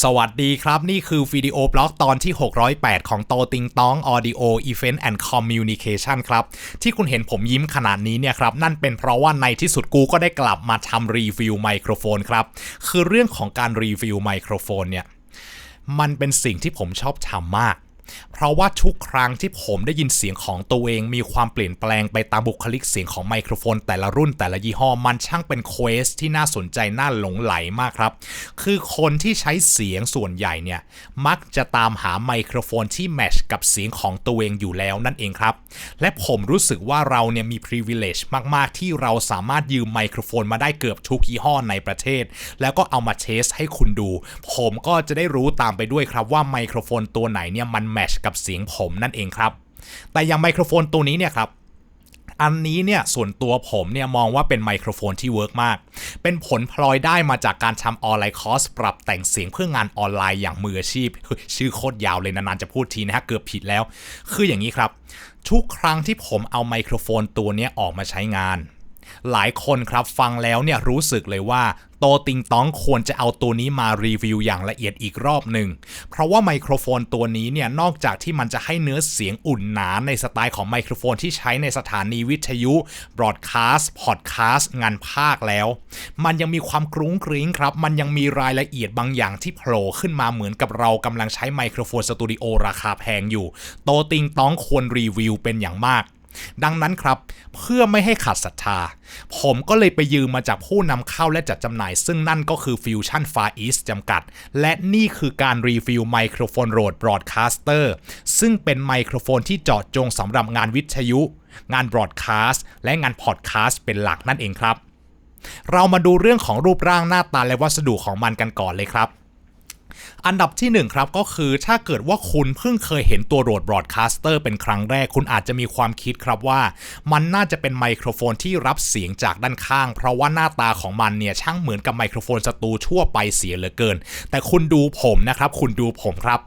สวัสดีครับ นี่คือวิดีโอบล็อกตอนที่ 608 ของโตติงตอง Audio Event and Communication ครับ ที่คุณเห็นผมยิ้มขนาดนี้เนี่ยครับ นั่นเป็นเพราะว่าในที่สุดกูก็ได้กลับมาทำรีวิวไมโครโฟนครับ คือเรื่องของการรีวิวไมโครโฟนเนี่ย มันเป็นสิ่งที่ผมชอบทำมาก เพราะว่าทุกครั้งที่ผมได้ยินเสียงของตัวเองมีความเปลี่ยนแปลงไปตามบุคลิกเสียงของไมโครโฟน แต่ละรุ่นแต่ละยี่ห้อมันช่างเป็นเควสที่น่าสนใจน่าหลงไหลมากครับ คือคนที่ใช้เสียงส่วนใหญ่เนี่ย มักจะตามหาไมโครโฟนที่แมชกับเสียงของตัวเองอยู่แล้วนั่นเองครับ และผมรู้สึกว่าเราเนี่ยมี privilege มาก ๆ ที่เราสามารถยืมไมโครโฟนมาได้เกือบทุกยี่ห้อในประเทศ แล้วก็เอามาเทสให้คุณดู ผมก็จะได้รู้ตามไปด้วยครับว่าไมโครโฟนตัวไหนเนี่ยมันแมชกับเสียงผมนั่นเองครับ แต่อย่างไมโครโฟนตัวนี้เนี่ยครับอันนี้เนี่ยส่วนตัวผมเนี่ยมองว่าเป็นไมโครโฟนที่เวิร์กมาก เป็นผลพลอยได้มาจากการทำออนไลน์คอร์สปรับแต่งเสียงเพื่องานออนไลน์อย่างมืออาชีพ ชื่อโคตรยาวเลยนานๆจะพูดทีนะฮะเกือบผิดแล้ว คืออย่างนี้ครับ ทุกครั้งที่ผมเอาไมโครโฟนตัวนี้ออกมาใช้งาน หลายคนครับฟังแล้วเนี่ยรู้สึกเลยว่าโตติงต้องควรจะเอาตัวนี้มารีวิวอย่างละเอียดอีกรอบหนึ่ง เพราะว่าไมโครโฟนตัวนี้เนี่ยนอกจากที่มันจะให้เนื้อเสียงอุ่นหนาในสไตล์ของไมโครโฟนที่ใช้ในสถานีวิทยุบรอดคาสต์พอดคาสต์งานภาคแล้ว มันยังมีความกรุ้งกริ้งครับ มันยังมีรายละเอียดบางอย่างที่โผล่ขึ้นมาเหมือนกับเรากำลังใช้ไมโครโฟนสตูดิโอราคาแพงอยู่ โตติงต้องควรรีวิวเป็นอย่างมาก ดังนั้นครับ เพื่อไม่ให้ขาดศรัทธา ผมก็เลยไปยืมมาจากผู้นำเข้าและจัดจำหน่าย ซึ่งนั่นก็คือ Fusion Far East จำกัด และนี่คือการรีวิวไมโครโฟนโรดบรอดคาสเตอร์ซึ่งเป็นไมโครโฟนที่เจาะจงสำหรับงานวิทยุ งานบรอดคาสต์และงานพอดคาสต์เป็นหลักนั่นเองครับ เรามาดูเรื่องของรูปร่างหน้าตาและวัสดุของมันกันก่อนเลยครับ อันดับที่ 1 ครับก็คือถ้าเกิดว่าคุณเพิ่งเคยเห็นตัวโรดบรอดคาสเตอร์เป็นครั้งแรก คุณอาจจะมีความคิดครับว่า มันน่าจะเป็นไมโครโฟนที่รับเสียงจากด้านข้าง เพราะว่าหน้าตาของมันเนี่ยช่างเหมือนกับไมโครโฟนสตูทั่วไปเสียเหลือเกิน แต่คุณดูผมนะครับ คุณดูผมครับ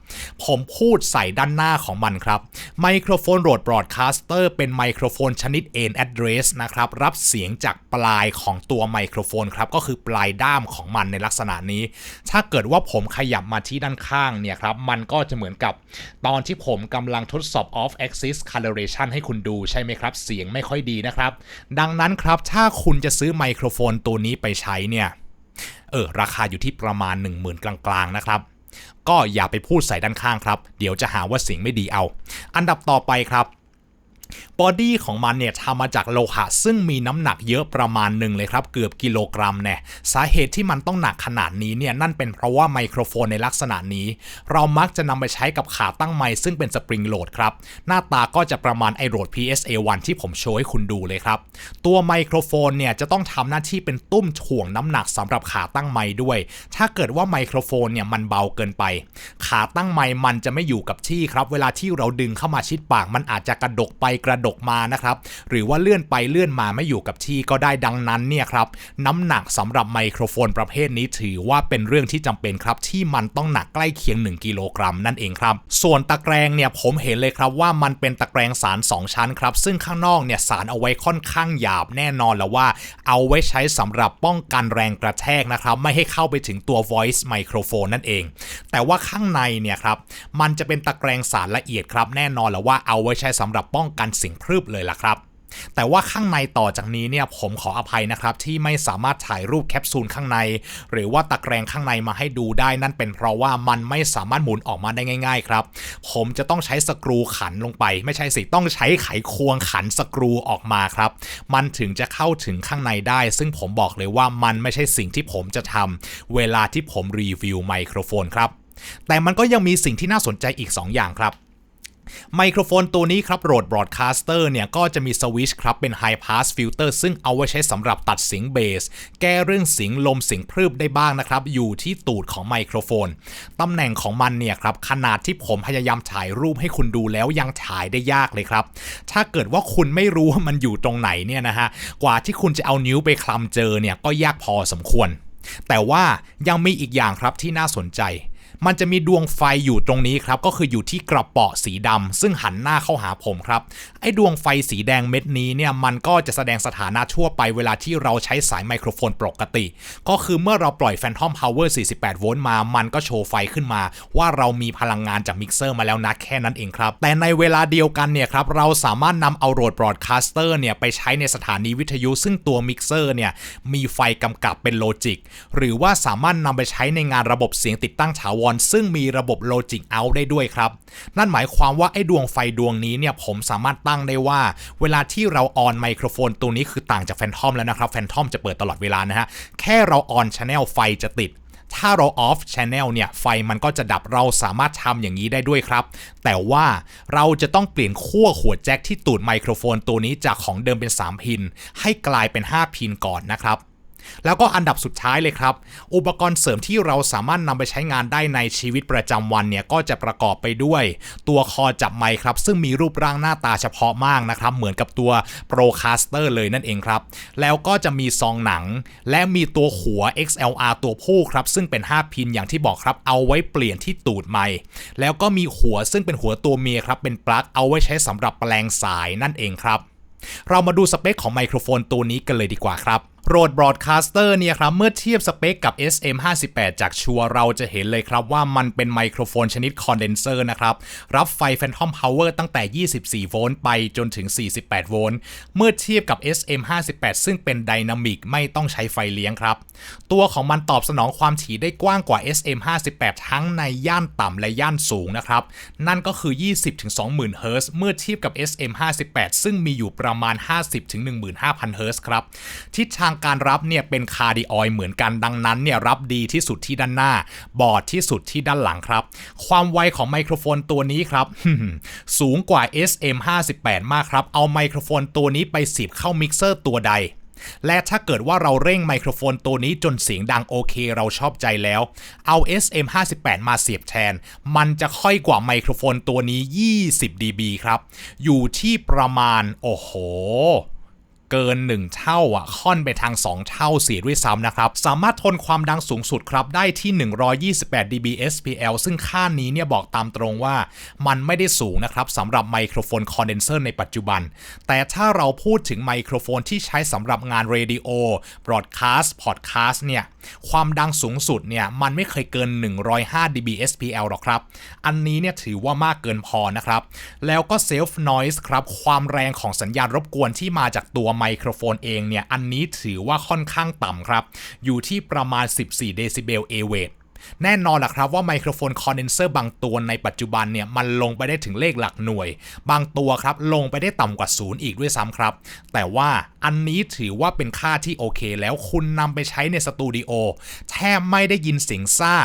ผมพูดใส่ด้านหน้าของมันครับไมโครโฟนโรดบรอดคาสเตอร์เป็นไมโครโฟนชนิด N address นะครับรับเสียงจากปลายของตัวไมโครโฟนครับก็คือปลายด้ามของมันในลักษณะนี้ ถ้าเกิดว่าผมขยบมาที่ด้านข้างเนี่ยครับ มันก็จะเหมือนกับตอนที่ผมกำลังทดสอบ off axis calibration ให้คุณดูใช่ไหมครับ เสียงไม่ค่อยดีนะครับ ดังนั้นครับ ถ้าคุณจะซื้อไมโครโฟนตัวนี้ไปใช้เนี่ยเออราคาอยู่ที่ประมาณ 10,000 กลางๆนะครับก็อย่าไปพูดใส่ด้านข้างครับ เดี๋ยวจะหาว่าเสียงไม่ดีเอา อันดับต่อไปครับ บอดี้ของมันเนี่ยทำมาจากโลหะซึ่งมีน้ำหนักเยอะประมาณหนึ่งเลยครับ เกือบกิโลกรัมแน่สาเหตุที่มันต้องหนักขนาดนี้เนี่ยนั่นเป็นเพราะว่าไมโครโฟนในลักษณะนี้ เรามักจะนำไปใช้กับขาตั้งไมค์ซึ่งเป็นสปริงโหลดครับ หน้าตาก็จะประมาณไอโรด PSA 1 ที่ผมโชว์ให้คุณดูเลยครับ ตัวไมโครโฟนเนี่ยจะต้องทำหน้าที่เป็นตุ้มถ่วงน้ำหนักสำหรับขาตั้งไมค์ด้วย ถ้าเกิดว่าไมโครโฟนเนี่ยมันเบาเกินไป ขาตั้งไมค์มันจะไม่อยู่กับที่ครับ เวลาที่เราดึงเข้ามาชิดปากมันอาจจะกระดกไปกระดกมานะครับหรือว่าเลื่อนไปเลื่อนมาไม่อยู่กับที่ก็ได้ดังนั้นเนี่ยครับน้ำหนักสำหรับไมโครโฟนประเภทนี้ถือว่าเป็นเรื่องที่จำเป็นครับที่มันต้องหนักใกล้เคียง 1 กิโลกรัมนั่นเองครับส่วนตะแกรงเนี่ยผมเห็นเลยครับว่ามันเป็นตะแกรงสาร 2 ชั้นครับซึ่งข้างนอกเนี่ยสารเอาไว้ค่อนข้างหยาบแน่นอนแล้วว่า เอาไว้ใช้สำหรับป้องกันแรงกระแทกนะครับไม่ให้เข้าไปถึงตัว voice microphone นั่นเอง แต่ว่าข้างในเนี่ยครับมันจะเป็นตะแกรงสารละเอียดครับแน่นอนแล้วว่าเอาไว้ใช้สำหรับป้องกันสิ่งพรึบเลยล่ะครับแต่ว่าข้างในต่อจากนี้เนี่ยผมขออภัยนะครับที่ไม่สามารถถ่ายรูปแคปซูลข้างใน หรือว่าตะแกรงข้างในมาให้ดูได้นั่นเป็นเพราะว่ามันไม่สามารถหมุนออกมาได้ง่าย ๆ ครับ ผมจะต้องใช้สกรูขันลงไป ไม่ใช่สิต้องใช้ไขควงขันสกรูออกมาครับ มันถึงจะเข้าถึงข้างในได้ ซึ่งผมบอกเลยว่ามันไม่ใช่สิ่งที่ผมจะทำเวลาที่ผมรีวิวไมโครโฟนครับแต่มันก็ยังมีสิ่งที่น่าสนใจอีก 2 อย่างครับ ไมโครโฟนตัวนี้ครับโรดบรอดคาสเตอร์เนี่ย ก็จะมีสวิชครับเป็น High Pass Filter ซึ่งเอาไว้ใช้สำหรับตัดเสียงเบส แก้เรื่องเสียงลมเสียงพรึบได้บ้างนะครับ อยู่ที่ตูดของไมโครโฟน ตำแหน่งของมันเนี่ยครับ ขนาดที่ผมพยายามถ่ายรูปให้คุณดูแล้วยังถ่ายได้ยากเลยครับ ถ้าเกิดว่าคุณไม่รู้ว่ามันอยู่ตรงไหนเนี่ยนะฮะ กว่าที่คุณจะเอานิ้วไปคลำเจอเนี่ยก็ยากพอสมควร แต่ว่ายังมีอีกอย่างครับที่น่าสนใจ มันจะมีดวงไฟอยู่ตรงนี้ครับ ก็คืออยู่ที่กระเป๋อสีดำซึ่งหันหน้าเข้าหาผมครับ ไอ้ดวงไฟสีแดงเม็ดนี้เนี่ยมันก็จะแสดงสถานะทั่วไปเวลาที่เราใช้สายไมโครโฟนปกติ ก็คือเมื่อเราปล่อย Phantom Power 48 โวลต์มา มันก็โชว์ไฟขึ้นมา ว่าเรามีพลังงานจากมิกเซอร์มาแล้วนะแค่นั้นเองครับ แต่ในเวลาเดียวกันเนี่ยครับเราสามารถนำเอาโหลดบรอดคาสเตอร์เนี่ยไปใช้ในสถานีวิทยุ ซึ่งตัวมิกเซอร์เนี่ยมีไฟกำกับเป็นโลจิก หรือว่าสามารถนำไปใช้ในงานระบบเสียงติดตั้งถาวรซึ่งมีระบบโลจิกเอาได้ด้วยครับ นั่นหมายความว่าไอ้ดวงไฟดวงนี้เนี่ยผมสามารถตั้งได้ว่า เวลาที่เราออนไมโครโฟนตัวนี้คือต่างจากแฟนทอมแล้วนะครับแฟนทอมจะเปิดตลอดเวลานะฮะแค่เราออนชแนลไฟจะติดถ้าเรา off channel เนี่ย ไฟมันก็จะดับเราสามารถทำอย่างนี้ได้ด้วยครับ แต่ว่าเราจะต้องเปลี่ยนขั้วหัวแจ็คที่ตูดไมโครโฟนตัวนี้จากของเดิมเป็น 3 พิน ให้กลายเป็น 5 พินก่อนนะครับ แล้วก็อันดับสุดท้ายเลยครับ อุปกรณ์เสริมที่เราสามารถนำไปใช้งานได้ในชีวิตประจำวันเนี่ยก็จะประกอบไปด้วย ตัวคอจับไมค์ครับ ซึ่งมีรูปร่างหน้าตาเฉพาะมากนะครับ เหมือนกับตัว Procaster เลยนั่นเองครับ แล้วก็จะมีซองหนัง และมีตัวหัว XLR ตัวผู้ครับซึ่งเป็น 5 พินอย่างที่บอกครับเอาไว้เปลี่ยนที่ตูดไมค์แล้วก็มีหัวซึ่งเป็นหัวตัวเมียครับเป็นปลั๊กเอาไว้ใช้สำหรับแปลงสายนั่นเองครับ เรามาดูสเปคของไมโครโฟนตัวนี้กันเลยดีกว่าครับ โรดบรอดคาสเตอร์เนี่ยครับเมื่อเทียบสเปคกับ SM58 จากชัวเราจะเห็นเลยครับว่ามันเป็นไมโครโฟนชนิดคอนเดนเซอร์นะครับรับไฟ Phantom Power ตั้งแต่ 24 โวลต์ไปจนถึง 48 โวลต์เมื่อเทียบกับ SM58 ซึ่งเป็นไดนามิกไม่ต้องใช้ไฟเลี้ยงครับ ตัวของมันตอบสนองความถี่ได้กว้างกว่า SM58 ทั้งในย่านต่ำและย่านสูงนะครับ นั่นก็คือ 20-20,000 เฮิรตซ์เมื่อเทียบกับ SM58 ซึ่งมีอยู่ประมาณ 50-15,000 เฮิรตซ์ครับทิศทางการรับเนี่ยเป็นคาร์ดิออยเหมือนกันดังนั้นเนี่ยรับดีที่สุดที่ด้านหน้า บอดที่สุดที่ด้านหลังครับ ความไวของไมโครโฟนตัวนี้ครับ สูงกว่า SM58 มากครับ เอาไมโครโฟนตัวนี้ไปสีบเข้ามิกเซอร์ตัวใดและถ้าเกิดว่าเราเร่งไมโครโฟนตัวนี้จนเสียงดังโอเคเราชอบใจแล้ว เอา SM58 มาเสียบแทน มันจะค่อยกว่าไมโครโฟนตัวนี้ 20 dB ครับ อยู่ที่ประมาณ โอ้โห เกิน 1 เท่าอะค่อนไปทาง 2 เท่าเสียด้วยซ้ำนะครับ สามารถทนความดังสูงสุดครับ ได้ที่ 128 dB SPL ซึ่งค่านี้เนี่ยบอกตามตรงว่ามันไม่ได้สูงนะครับสำหรับไมโครโฟนคอนเดนเซอร์ในปัจจุบัน แต่ถ้าเราพูดถึงไมโครโฟนที่ใช้สำหรับงานเรดิโอบรอดคาสต์พอดคาสต์เนี่ย ความดังสูงสุดเนี่ยมันไม่เคยเกิน 105 dB SPL หรอกครับ อันนี้เนี่ยถือว่ามากเกินพอนะครับ แล้วก็ self noise ครับ ความแรงของสัญญาณรบกวนที่มาจากตัวไมโครโฟนเองเนี่ยอันนี้ถือว่าค่อนข้างต่ำครับ อยู่ที่ประมาณ 14 เดซิเบลเอเวท แน่นอนล่ะครับว่าไมโครโฟนคอนเดนเซอร์บางตัวในปัจจุบันเนี่ยมันลงไปได้ถึงเลขหลักหน่วย บางตัวครับลงไปได้ต่ำกว่าศูนย์อีกด้วยซ้ำครับ แต่ว่าอันนี้ถือว่าเป็นค่าที่โอเค แล้วคุณนำไปใช้ในสตูดิโอแทบไม่ได้ยินเสียงซ่า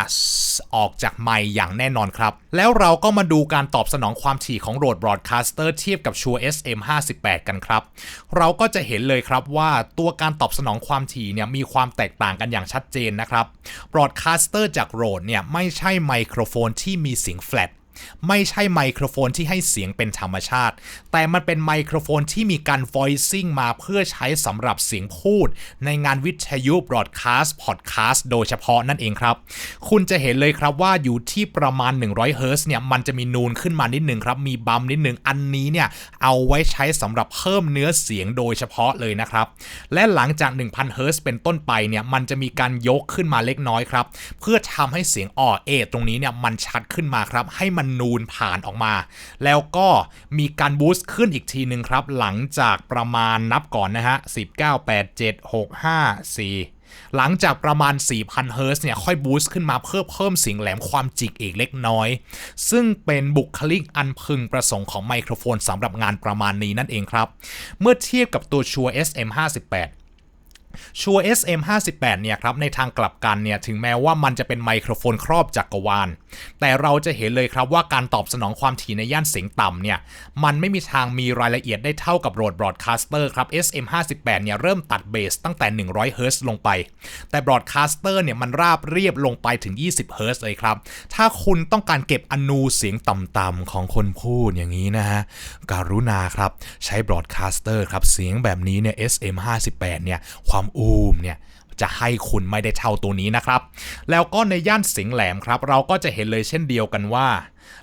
ออกจากไมค์อย่างแน่นอนครับ แล้วเราก็มาดูการตอบสนองความถี่ของโหลดบรอดคาสเตอร์เทียบกับชัว SM58 กันครับ เราก็จะเห็นเลยครับว่าตัวการตอบสนองความถี่เนี่ยมีความแตกต่างกันอย่างชัดเจนนะครับบรอดคาสเตอร์จากโรดเนี่ยไม่ใช่ไมโครโฟนที่มีเสียงแฟลต ไม่ใช่ไมโครโฟนที่ให้เสียงเป็นธรรมชาติ แต่มันเป็นไมโครโฟนที่มีการ voicing มาเพื่อใช้สำหรับเสียงพูด ในงานวิทยุบรอดคาสต์พอดคาสต์โดยเฉพาะนั่นเองครับ คุณจะเห็นเลยครับว่าอยู่ที่ประมาณ 100เฮิร์เนี่ยมันจะมีนูนขึ้นมานิดนึงครับ มีบัมนิดนึงอันนี้เนี่ยเอาไว้ใช้สำหรับเพิ่มเนื้อเสียงโดยเฉพาะเลยนะครับ และหลังจาก 1,000เฮิร์เป็นต้นไปเนี่ยมันจะมีการยกขึ้นมาเล็กน้อยครับ เพื่อทำให้เสียงอ่อเอตรงนี้เนี่ยมันชัดขึ้นมาครับ ให้มันนูนผ่านออกมา แล้วก็มีการบูสต์ขึ้นอีกทีหนึ่งครับ หลังจากประมาณนับก่อนนะฮะ 19 8 7 6 5 4หลังจากประมาณ 4,000 เฮิรตซ์เนี่ย ค่อยบูสต์ขึ้นมาเพื่อเพิ่มเสียงแหลมความจิกอีกเล็กน้อย ซึ่งเป็นบุคลิกอันพึงประสงค์ของไมโครโฟนสำหรับงานประมาณนี้นั่นเองครับ เมื่อเทียบกับตัวชัว SM58 ชัว SM58 เนี่ยครับในทางกลับกันเนี่ยถึงแม้ว่ามันจะเป็นไมโครโฟนครอบจักรวาล แต่เราจะเห็นเลยครับว่าการตอบสนองความถี่ในย่านเสียงต่ำเนี่ยมันไม่มีทางมีรายละเอียดได้เท่ากับโรดบรอดคาสเตอร์ครับ SM58 เนี่ยเริ่มตัดเบสตั้งแต่ 100 เฮิรตซ์ลงไป แต่บรอดคาสเตอร์เนี่ยมันราบเรียบลงไปถึง 20 เฮิรตซ์เลยครับ ถ้าคุณต้องการเก็บอนูเสียงต่ำๆของคนพูดอย่างนี้นะฮะการุณาครับใช้บรอดคาสเตอร์ครับเสียงแบบนี้เนี่ย SM58 เนี่ยความอูมเนี่ยจะให้คุณไม่ได้เท่าตัวนี้นะครับ แล้วก็ในย่านสิงห์แหลมครับ เราก็จะเห็นเลยเช่นเดียวกันว่า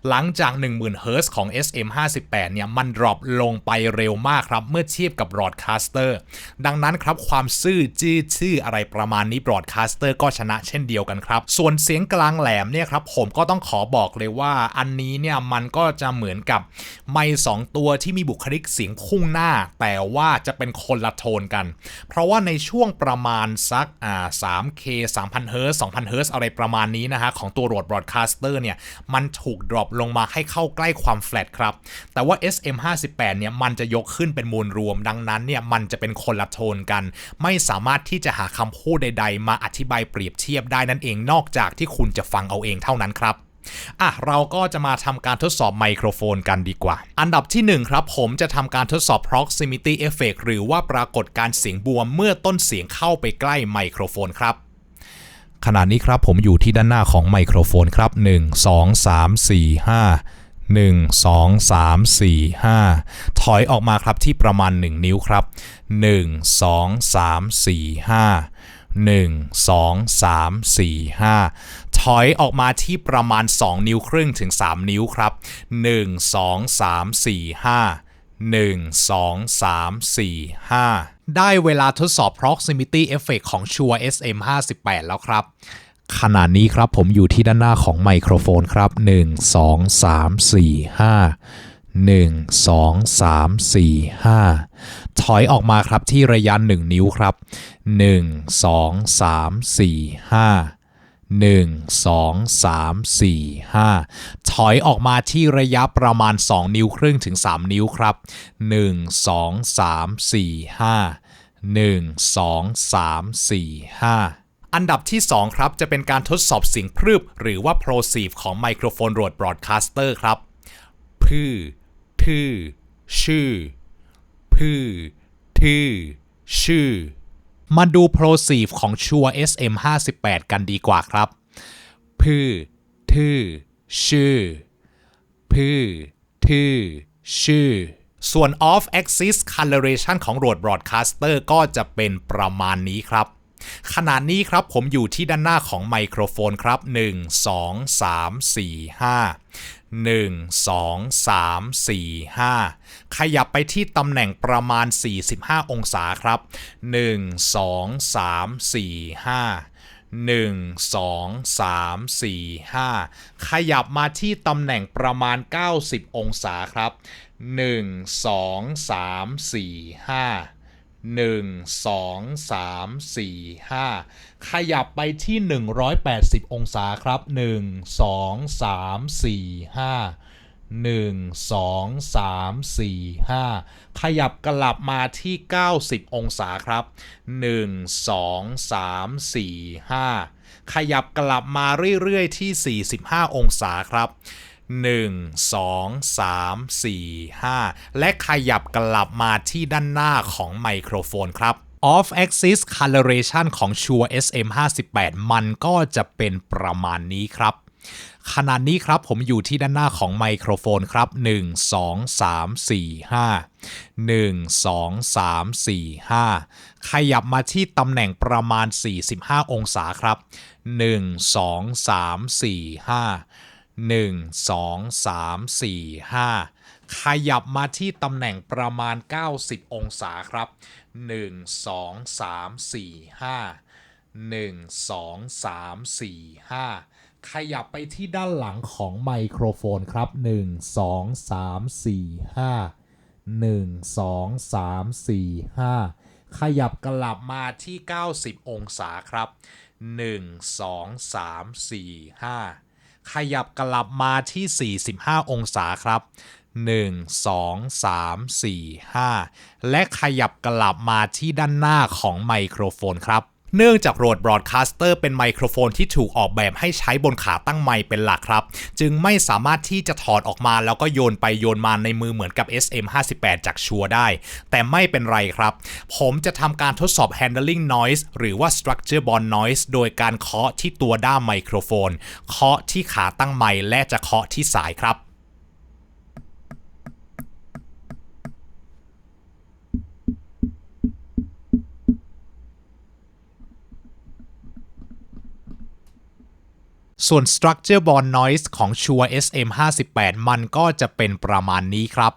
หลังจาก 10,000 Hz ของ SM58 เนี่ย มันดรอปลงไปเร็วมากครับ เมื่อเทียบกับบรอดคาสเตอร์ ดังนั้นครับ ความซื่อจื้อชื่ออะไรประมาณนี้บรอดคาสเตอร์ก็ชนะเช่นเดียวกันครับ ส่วนเสียงกลางแหลมเนี่ยครับ ผมก็ต้องขอบอกเลยว่า อันนี้เนี่ย มันก็จะเหมือนกับไมค์สองตัวที่มีบุคลิกเสียงพุ่งหน้า แต่ว่าจะเป็นคนละโทนกัน เพราะว่าในช่วงประมาณสักอ่า 3K 3,000 Hz 2,000 Hz อะไรประมาณนี้นะฮะของตัวโหลดบรอดคาสเตอร์เนี่ยมันถูกดรรอปลงมาให้เข้าใกล้ความแฟลตครับ แต่ว่า SM58 เนี่ยมันจะยกขึ้นเป็นมูลรวม ดังนั้นเนี่ยมันจะเป็นคนละโทนกัน ไม่สามารถที่จะหาคำพูดใด ๆ มาอธิบายเปรียบเทียบได้นั่นเองนอกจากที่คุณจะฟังเอาเองเท่านั้นครับอะเราก็จะมาทำการทดสอบไมโครโฟนกันดีกว่า อันดับที่ 1 ครับ ผมจะทำการทดสอบ proximity effect หรือว่าปรากฏการเสียงบวมเมื่อต้นเสียงเข้าไปใกล้ไมโครโฟนครับ ขณะนี้ครับผมอยู่ที่ด้านหน้าของไมโครโฟนครับ 1 2 3 4 5 1 2 3 4 5 ถอยออกมาครับที่ประมาณ 1 นิ้วครับ 1 2 3 4 5 1 2 3 4 5 ถอยออกมาที่ประมาณ 2 นิ้วครึ่งถึง 3 นิ้วครับ 1 2 3 4 5 1 2 3 4 5 ได้เวลาทดสอบ proximity effect ของ Shure SM58 แล้วครับ ขณะนี้ครับผมอยู่ที่ด้านหน้าของไมโครโฟนครับ 1 2 3 4 5 1 2 3 4 5 ถอยออกมาครับที่ระยะ 1 นิ้วครับ 1 2 3 4 5 1 2 3 4 5 ถอยออกมาที่ระยะประมาณ 2 นิ้วครึ่งถึง 3 นิ้วครับ 1 2 3 4 5 1 2 3 4 5อันดับที่ 2 ครับ จะเป็นการทดสอบเสียงพรึบหรือว่า plosive ของไมโครโฟนโรดบรอดคาสเตอร์ครับ พือทื่อชื่อ พือทื่อชื่อ มาดู plosive ของ Shure SM58 กันดีกว่าครับ พือทื่อชื่อ พือทื่อชื่อ ส่วน off axis coloration ของ Rode Broadcaster ก็จะเป็นประมาณนี้ครับขนาดนี้ครับผมอยู่ที่ด้านหน้าของไมโครโฟนครับ 1 2 3 4 5 1 2 3 4 5 ขยับไปที่ตำแหน่งประมาณ 45 องศาครับ 1 2 3 4 5 1 2 3 4 5 ขยับมาที่ตำแหน่งประมาณ 90 องศาครับ 1 2 3 4 5 1 2 3 4 5 ขยับไปที่ 180 องศาครับ 1 2 3 4 5 1 2 3 4 5 ขยับกลับมาที่ 90 องศาครับ 1 2 3 4 5 ขยับกลับมาเรื่อยๆที่ 45 องศาครับ 1 2 3 4 5 และขยับกลับมาที่ด้านหน้าของไมโครโฟนครับ off axis coloration ของ Shure SM58 มันก็จะเป็นประมาณนี้ครับขณะนี้ครับผมอยู่ที่ด้านหน้าของไมโครโฟนครับ 1 2 3 4 5 1 2 3 4 5 ขยับมาที่ตำแหน่งประมาณ 45 องศาครับ 1 2 3 4 5 1 2 3 4 5 ขยับมาที่ตำแหน่งประมาณ 90 องศาครับ 1 2 3 4 5 1 2 3 4 5 ขยับไปที่ด้านหลังของไมโครโฟนครับ 1 2 3 4 5 1 2 3 4 5 ขยับกลับมาที่ 90 องศาครับ 1 2 3 4 5 ขยับกลับมาที่ 45 องศาครับ 1 2 3 4 5 และขยับกลับมาที่ด้านหน้าของไมโครโฟนครับ เนื่องจาก Rode Broadcaster เป็นไมโครโฟนที่ถูกออกแบบให้ใช้บนขาตั้งไมเป็นหลักครับ จึงไม่สามารถที่จะถอดออกมาแล้วก็โยนไปโยนมาในมือเหมือนกับ SM58 จากชัวได้ แต่ไม่เป็นไรครับ ผมจะทำการทดสอบ handling noise หรือว่า structure borne noise โดยการเคาะที่ตัวด้ามไมโครโฟน เคาะที่ขาตั้งไมและจะเคาะที่สายครับ ส่วน Structure Born Noise ของ Shure SM58 มันก็จะเป็นประมาณนี้ครับ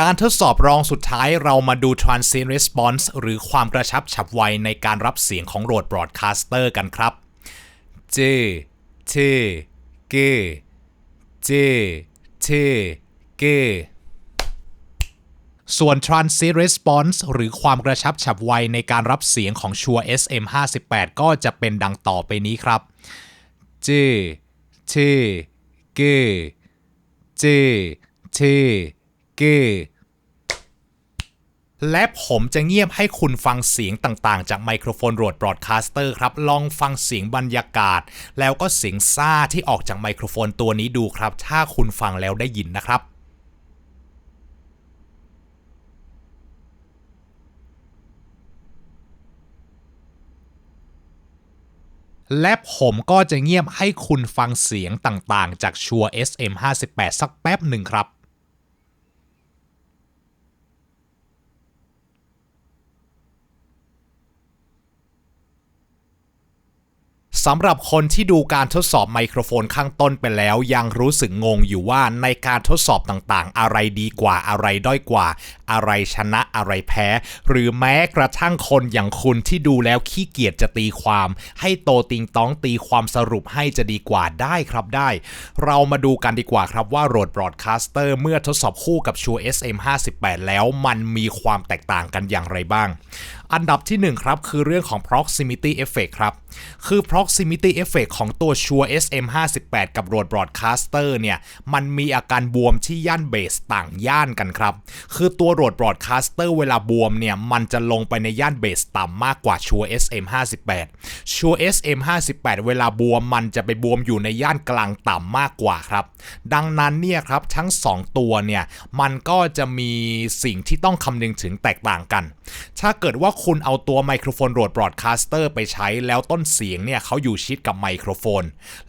การทดสอบรองสุดท้ายเรามาดู Transient Response หรือความกระชับฉับไวในการรับเสียงของ Rode Broadcaster กันครับ J T G J T G ส่วน Transient Response หรือความกระชับฉับไวในการรับเสียงของชัว SM58 ก็จะเป็นดังต่อไปนี้ครับ J T G J T G และผมจะเงียบให้คุณฟังเสียงต่างๆ จากไมโครโฟนโรดบรอดคาสเตอร์ครับ ลองฟังเสียงบรรยากาศ แล้วก็เสียงซ่าที่ออกจากไมโครโฟนตัวนี้ดูครับ ถ้าคุณฟังแล้วได้ยินนะครับและผมก็จะเงียบให้คุณฟังเสียงต่างๆ จากชัว SM58 สักแป๊บหนึ่งครับ สำหรับคนที่ดูการทดสอบไมโครโฟนข้างต้นไปแล้วยังรู้สึกงงอยู่ว่าในการทดสอบต่างๆ อะไรดีกว่าอะไรด้อยกว่า อะไรชนะอะไรแพ้ หรือแม้กระทั่งคนอย่างคุณที่ดูแล้วขี้เกียจจะตีความ ให้โตติงต้องตีความสรุปให้จะดีกว่าได้ครับได้ เรามาดูกันดีกว่าครับว่า Rode Broadcaster เมื่อทดสอบคู่กับ Shure SM58 แล้วมันมีความแตกต่างกันอย่างไรบ้าง อันดับที่ 1 ครับ คือเรื่องของ proximity effect ครับ คือ proximity effect ของตัว Shure SM58 กับ Rode Broadcaster เนี่ย มันมีอาการบวมที่ย่านเบสต่างย่านกันครับ คือตัว Rode Broadcaster เวลาบวมเนี่ย มันจะลงไปในย่านเบสต่ำมากกว่า Shure SM58 Shure SM58 เวลาบวมมันจะไปบวมอยู่ในย่านกลางต่ำมากกว่าครับ ดังนั้นเนี่ยครับทั้ง 2 ตัวเนี่ย มันก็จะมีสิ่งที่ต้องคำนึงถึงแตกต่างกัน ถ้าเกิดว่าคุณเอาตัวไมโครโฟนโรดบรอดคาสเตอร์ไปใช้แล้วต้นเสียงเนี่ยเขาอยู่ชิดกับไมโครโฟน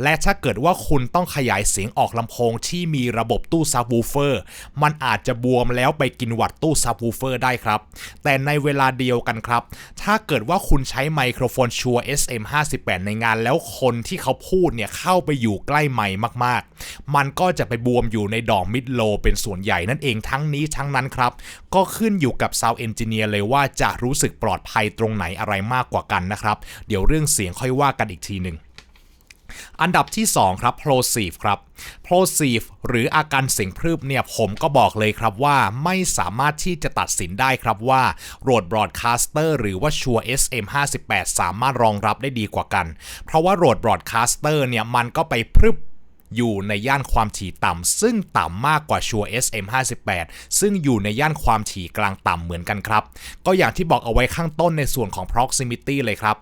และถ้าเกิดว่าคุณต้องขยายเสียงออกลำโพงที่มีระบบตู้ซับวูเฟอร์มันอาจจะบวมแล้วไปกินวัดตู้ซับวูเฟอร์ได้ครับ แต่ในเวลาเดียวกันครับ ถ้าเกิดว่าคุณใช้ไมโครโฟนชัว SM58 ในงาน แล้วคนที่เขาพูดเนี่ยเข้าไปอยู่ใกล้ไมค์มาก ๆ มันก็จะไปบวมอยู่ในดอกมิดโลเป็นส่วนใหญ่นั่นเองทั้งนี้ทั้งนั้นครับ ก็ขึ้นอยู่กับซาวเอนจิเนียร์เลยว่าจะรู้สึกปลอดภัยตรงไหนอะไรมากกว่ากันนะครับ เดี๋ยวเรื่องเสียงค่อยว่ากันอีกทีหนึ่งอันดับที่ 2 ครับ plosive ครับ plosive หรืออาการเสียงพรึบเนี่ยผมก็บอกเลยครับว่าไม่สามารถที่จะตัดสินได้ครับว่า Rode Broadcaster หรือว่า Shure SM58 สามารถรองรับได้ดีกว่ากัน เพราะว่า Rode Broadcaster เนี่ยมันก็ไปพรึบ อยู่ในย่านความถี่ต่ำ ซึ่งต่ำมากกว่า Shure SM58 ซึ่งอยู่ในย่านความถี่กลางต่ำเหมือนกันครับ ก็อย่างที่บอกเอาไว้ข้างต้นในส่วนของ proximity เลยครับ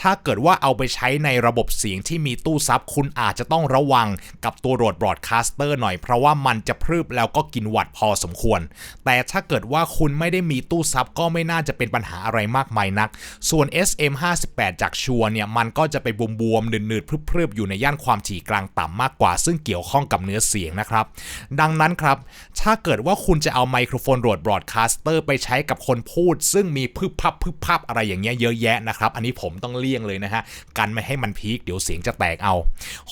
ถ้าเกิดว่าเอาไปใช้ในระบบเสียงที่มีตู้ซับคุณอาจจะต้องระวังกับตัว Rode Broadcaster หน่อยเพราะว่ามันจะพรึบแล้วก็กินวัตต์พอสมควร แต่ถ้าเกิดว่าคุณไม่ได้มีตู้ซับก็ไม่น่าจะเป็นปัญหาอะไรมากมายนัก ส่วน SM58 จากชัวเนี่ยมันก็จะไปบวมๆหนืดๆพรึบๆอยู่ในย่านความถี่กลางต่ำมากกว่าซึ่งเกี่ยวข้องกับเนื้อเสียงนะครับ ดังนั้นครับ ถ้าเกิดว่าคุณจะเอาไมโครโฟนโรดบรอดคาสเตอร์ไปใช้กับคนพูด ซึ่งมีพึบพับพึบพับอะไรอย่างเงี้ยเยอะแยะนะครับ อันนี้ผมต้องเลี่ยงเลยนะฮะ กันไม่ให้มันพีคเดี๋ยวเสียงจะแตกเอา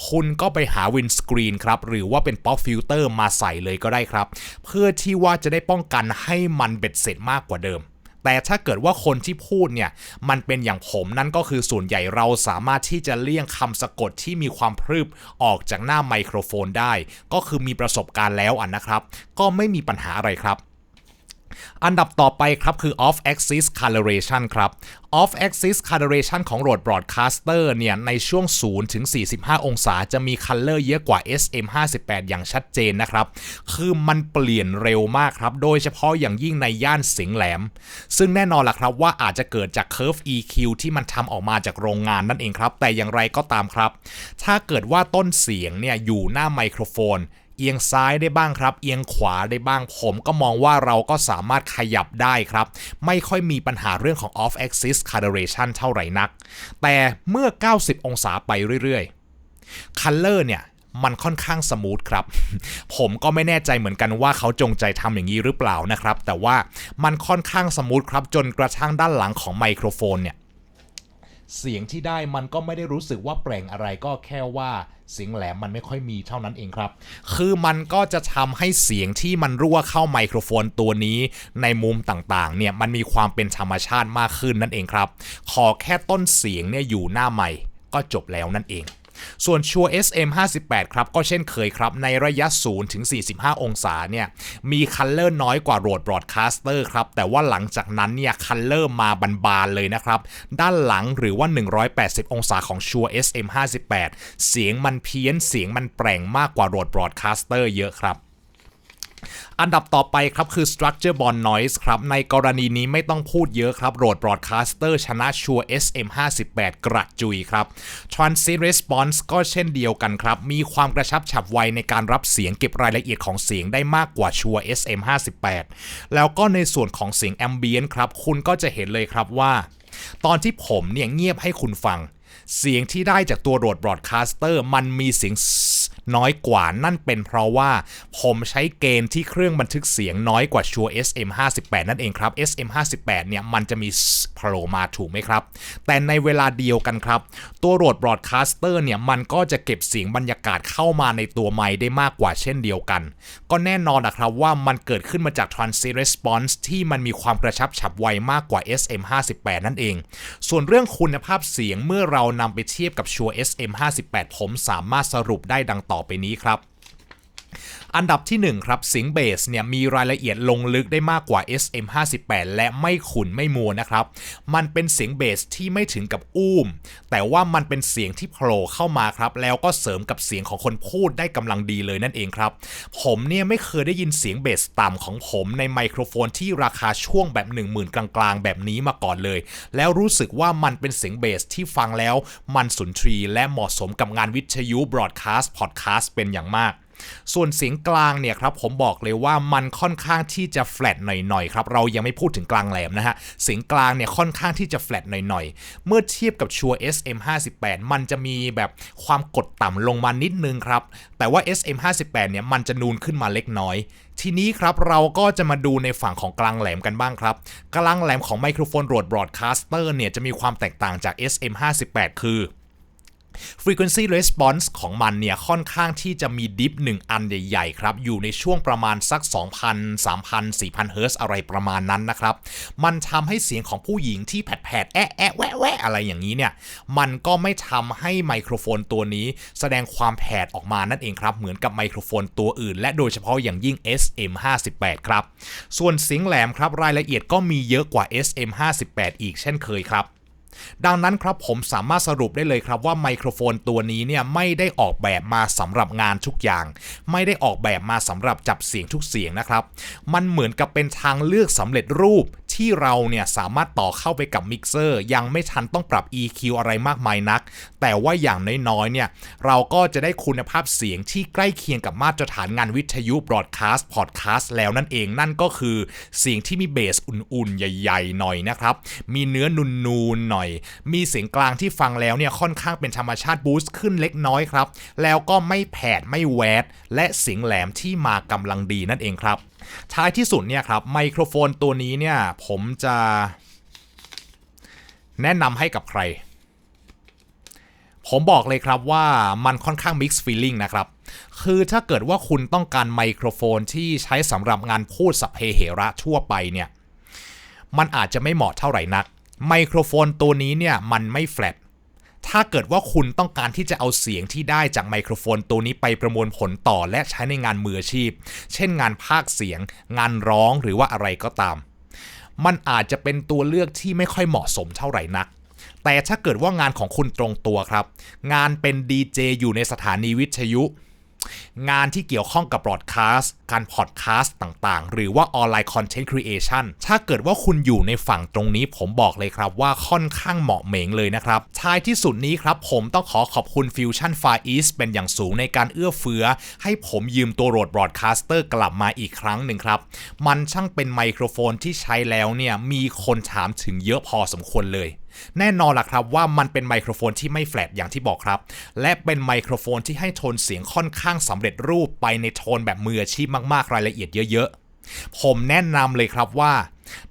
คุณก็ไปหาวินสกรีนครับ หรือว่าเป็นป๊อปฟิลเตอร์มาใส่เลยก็ได้ครับ เพื่อที่ว่าจะได้ป้องกันให้มันเบ็ดเสร็จมากกว่าเดิม แต่ถ้าเกิดว่าคนที่พูดเนี่ยมันเป็นอย่างผมนั่นก็คือส่วนใหญ่เราสามารถที่จะเลี่ยงคำสะกดที่มีความพรึบออกจากหน้าไมโครโฟนได้ ก็คือมีประสบการณ์แล้วอะนะครับ ก็ไม่มีปัญหาอะไรครับ อันดับต่อไปครับคือ off axis coloration ครับ off axis coloration ของ Rode Broadcaster เนี่ย ในช่วง 0 ถึง 45 องศาจะมี color เยอะกว่า SM58 อย่างชัดเจนนะครับ คือมันเปลี่ยนเร็วมากครับ โดยเฉพาะอย่างยิ่งในย่านเสียงแหลม ซึ่งแน่นอนล่ะครับว่าอาจจะเกิดจาก curve EQ ที่มันทำออกมาจากโรงงานนั่นเองครับ แต่อย่างไรก็ตามครับ ถ้าเกิดว่าต้นเสียงเนี่ยอยู่หน้าไมโครโฟน เอียงซ้ายได้บ้างครับ เอียงขวาได้บ้างผมก็มองว่าเราก็สามารถขยับได้ครับ ไม่ค่อยมีปัญหาเรื่องของ off axis coloration เท่าไหร่นัก แต่เมื่อ 90 องศาไปเรื่อยๆ color เนี่ยมันค่อนข้างสมูทครับ ผมก็ไม่แน่ใจเหมือนกันว่าเขาจงใจทำอย่างนี้หรือเปล่านะครับ แต่ว่ามันค่อนข้างสมูทครับจนกระทั่งด้านหลังของไมโครโฟนเนี่ย เสียงที่ได้มันก็ไม่ได้รู้สึกว่าแปลงอะไรก็แค่ว่าเสียงแหลมมันไม่ค่อยมีเท่านั้นเองครับ คือมันก็จะทำให้เสียงที่มันรั่วเข้าไมโครโฟนตัวนี้ในมุมต่างๆ เนี่ยมันมีความเป็นธรรมชาติมากขึ้นนั่นเองครับ ขอแค่ต้นเสียงเนี่ยอยู่หน้าไมค์ก็จบแล้วนั่นเอง ส่วนชัว SM58 ครับก็เช่นเคยครับ ในระยะ0ถึง45 องศาเนี่ยมีคันเลอร์น้อยกว่าโรดบรอดคาสเตอร์ครับแต่ว่าหลังจากนั้นเนี่ยคันเลอร์มาบานๆเลยนะครับ ด้านหลังหรือว่า 180 องศาของชัว SM58 เสียงมันเพี้ยนเสียงมันแปลงมากกว่าโรดบรอดคาสเตอร์เยอะครับ อันดับต่อไปครับคือ Structure Bond Noise ครับ ในกรณีนี้ไม่ต้องพูดเยอะครับ Rode Broadcaster ชนะชัว SM58 กระจุยครับ Transit Response ก็เช่นเดียวกันครับ มีความกระชับฉับไวในการรับเสียงเก็บรายละเอียดของเสียงได้มากกว่าชัว SM58 แล้วก็ในส่วนของเสียง Ambient ครับ คุณก็จะเห็นเลยครับว่า ตอนที่ผมเนี่ยเงียบให้คุณฟัง เสียงที่ได้จากตัว Rode Broadcaster มันมีเสียง น้อยกว่านั่นเป็นเพราะว่าผมใช้เกณฑ์ที่เครื่องบันทึกเสียงน้อยกว่าชัว SM58 นั่นเองครับ SM58 เนี่ยมันจะมีโผล่มาถูกไหมครับ แต่ในเวลาเดียวกันครับ ตัวโหลดบรอดคาสเตอร์เนี่ยมันก็จะเก็บเสียงบรรยากาศเข้ามาในตัวไมค์ได้มากกว่าเช่นเดียวกัน ก็แน่นอนนะครับว่ามันเกิดขึ้นมาจาก transit response ที่มันมีความกระชับฉับไวมากกว่า SM58 นั่นเอง ส่วนเรื่องคุณภาพเสียงเมื่อเรานำไปเทียบกับชัว SM58 ผมสามารถสรุปได้ดังต่อ่อไปนี้ครับ อันดับที่ 1 ครับเสียงเบสเนี่ยมีรายละเอียดลงลึกได้มากกว่า SM58 และไม่ขุนไม่มัวนะครับ มันเป็นเสียงเบสที่ไม่ถึงกับอุ้ม แต่ว่ามันเป็นเสียงที่โผล่เข้ามาครับ แล้วก็เสริมกับเสียงของคนพูดได้กำลังดีเลยนั่นเองครับ ผมเนี่ยไม่เคยได้ยินเสียงเบสต่ำของผมในไมโครโฟนที่ราคาช่วงแบบ 10,000 กลางๆ แบบนี้มาก่อนเลย แล้วรู้สึกว่ามันเป็นเสียงเบสที่ฟังแล้วมันสุนทรีและเหมาะสมกับงานวิทยุบรอดคาสต์พอดแคสต์เป็นอย่างมาก ส่วนเสียงกลางเนี่ยครับผมบอกเลยว่ามันค่อนข้างที่จะแฟลตหน่อยๆครับเรายังไม่พูดถึงกลางแหลมนะฮะเสียงกลางเนี่ยค่อนข้างที่จะแฟลตหน่อยๆ เมื่อเทียบกับชัว SM58 มันจะมีแบบความกดต่ำลงมานิดนึงครับ แต่ว่า SM58 เนี่ยมันจะนูนขึ้นมาเล็กน้อย ทีนี้ครับเราก็จะมาดูในฝั่งของกลางแหลมกันบ้างครับ กลางแหลมของไมโครโฟนโรดบรอดคาสเตอร์เนี่ยจะมีความแตกต่างจาก SM58 คือ Frequency Response ของมันเนี่ยค่อนข้างที่จะมีดิฟ1อันใหญ่ๆครับ อยู่ในช่วงประมาณสัก 2,000 3,000 4,000 เฮิร์ตอะไรประมาณนั้นนะครับ มันทำให้เสียงของผู้หญิงที่แผดๆแอะแอะแวะแวะอะไรอย่างนี้เนี่ย มันก็ไม่ทำให้ไมโครโฟนตัวนี้แสดงความแผดออกมานั่นเองครับ เหมือนกับไมโครโฟนตัวอื่น และโดยเฉพาะอย่างยิ่ง SM58 ครับ ส่วนเสียงแหลมครับรายละเอียดก็มีเยอะกว่า SM58 อีกเช่นเคยครับ ดังนั้นครับผมสามารถสรุปได้เลยครับว่าไมโครโฟนตัวนี้เนี่ยไม่ได้ออกแบบมาสำหรับงานทุกอย่าง ไม่ได้ออกแบบมาสำหรับจับเสียงทุกเสียงนะครับ มันเหมือนกับเป็นทางเลือกสำเร็จรูปที่เราเนี่ยสามารถต่อเข้าไปกับมิกเซอร์ยังไม่ทันต้องปรับ EQ อะไรมากมายนัก แต่ว่าอย่างน้อยๆเนี่ยเราก็จะได้คุณภาพเสียงที่ใกล้เคียงกับมาตรฐานงานวิทยุบรอดคาสต์พอดแคสต์แล้วนั่นเองนั่นก็คือเสียงที่มีเบสอุ่นๆ ใหญ่ ๆ หน่อยนะครับ มีเนื้อนูนๆหน่อยมีเสียงกลางที่ฟังแล้วเนี่ยค่อนข้างเป็นธรรมชาติบูสต์ขึ้นเล็กน้อยครับ แล้วก็ไม่แผดไม่แวดและเสียงแหลมที่มากำลังดีนั่นเองครับ ท้ายที่สุดเนี่ยครับไมโครโฟนตัวนี้เนี่ยผมจะแนะนำให้กับใคร ผมบอกเลยครับว่ามันค่อนข้าง mixed feeling นะครับคือถ้าเกิดว่าคุณต้องการไมโครโฟนที่ใช้สำหรับงานพูดสัพเพเหระทั่วไปเนี่ย มันอาจจะไม่เหมาะเท่าไหร่นัก ไมโครโฟนตัวนี้เนี่ยมันไม่แฟลตถ้าเกิดว่าคุณต้องการที่จะเอาเสียงที่ได้จากไมโครโฟนตัวนี้ไปประมวลผลต่อและใช้ในงานมืออาชีพ เช่นงานภาคเสียง งานร้องหรือว่าอะไรก็ตาม มันอาจจะเป็นตัวเลือกที่ไม่ค่อยเหมาะสมเท่าไหร่นัก แต่ถ้าเกิดว่างานของคุณตรงตัวครับ งานเป็นดีเจอยู่ในสถานีวิทยุ งานที่เกี่ยวข้องกับบรอดคาสต์การพอดแคสต์ต่างๆ หรือว่าออนไลน์คอนเทนต์ครีเอชันถ้าเกิดว่าคุณอยู่ในฝั่งตรงนี้ผมบอกเลยครับว่าค่อนข้างเหมาะเหมงเลยนะครับท้ายที่สุดนี้ครับผมต้องขอขอบคุณ Fusion Far East เป็นอย่างสูงในการเอื้อเฟื้อ ให้ผมยืมตัวโรดบรอดคาสเตอร์กลับมาอีกครั้งหนึ่งครับ มันช่างเป็นไมโครโฟนที่ใช้แล้วเนี่ยมีคนถามถึงเยอะพอสมควรเลย แน่นอนล่ะครับว่ามันเป็นไมโครโฟนที่ไม่แฟลตอย่างที่บอกครับ และเป็นไมโครโฟนที่ให้โทนเสียงค่อนข้างสำเร็จรูปไปในโทนแบบมืออาชีพมากๆรายละเอียดเยอะๆผมแนะนำเลยครับว่า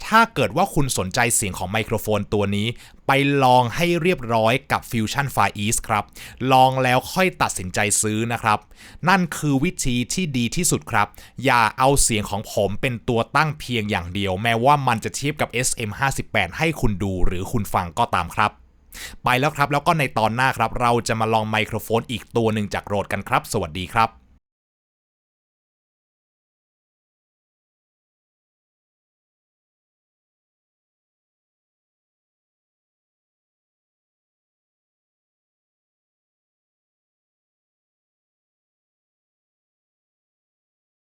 ถ้าเกิดว่าคุณสนใจเสียงของไมโครโฟนตัวนี้ ไปลองให้เรียบร้อยกับ Fusion Far East ครับ ลองแล้วค่อยตัดสินใจซื้อนะครับ นั่นคือวิธีที่ดีที่สุดครับ อย่าเอาเสียงของผมเป็นตัวตั้งเพียงอย่างเดียว แม้ว่ามันจะเทียบกับ SM58 ให้คุณดูหรือคุณฟังก็ตามครับไปแล้วครับแล้วก็ในตอนหน้าครับ เราจะมาลองไมโครโฟนอีกตัวหนึ่งจากโรดกันครับ สวัสดีครับ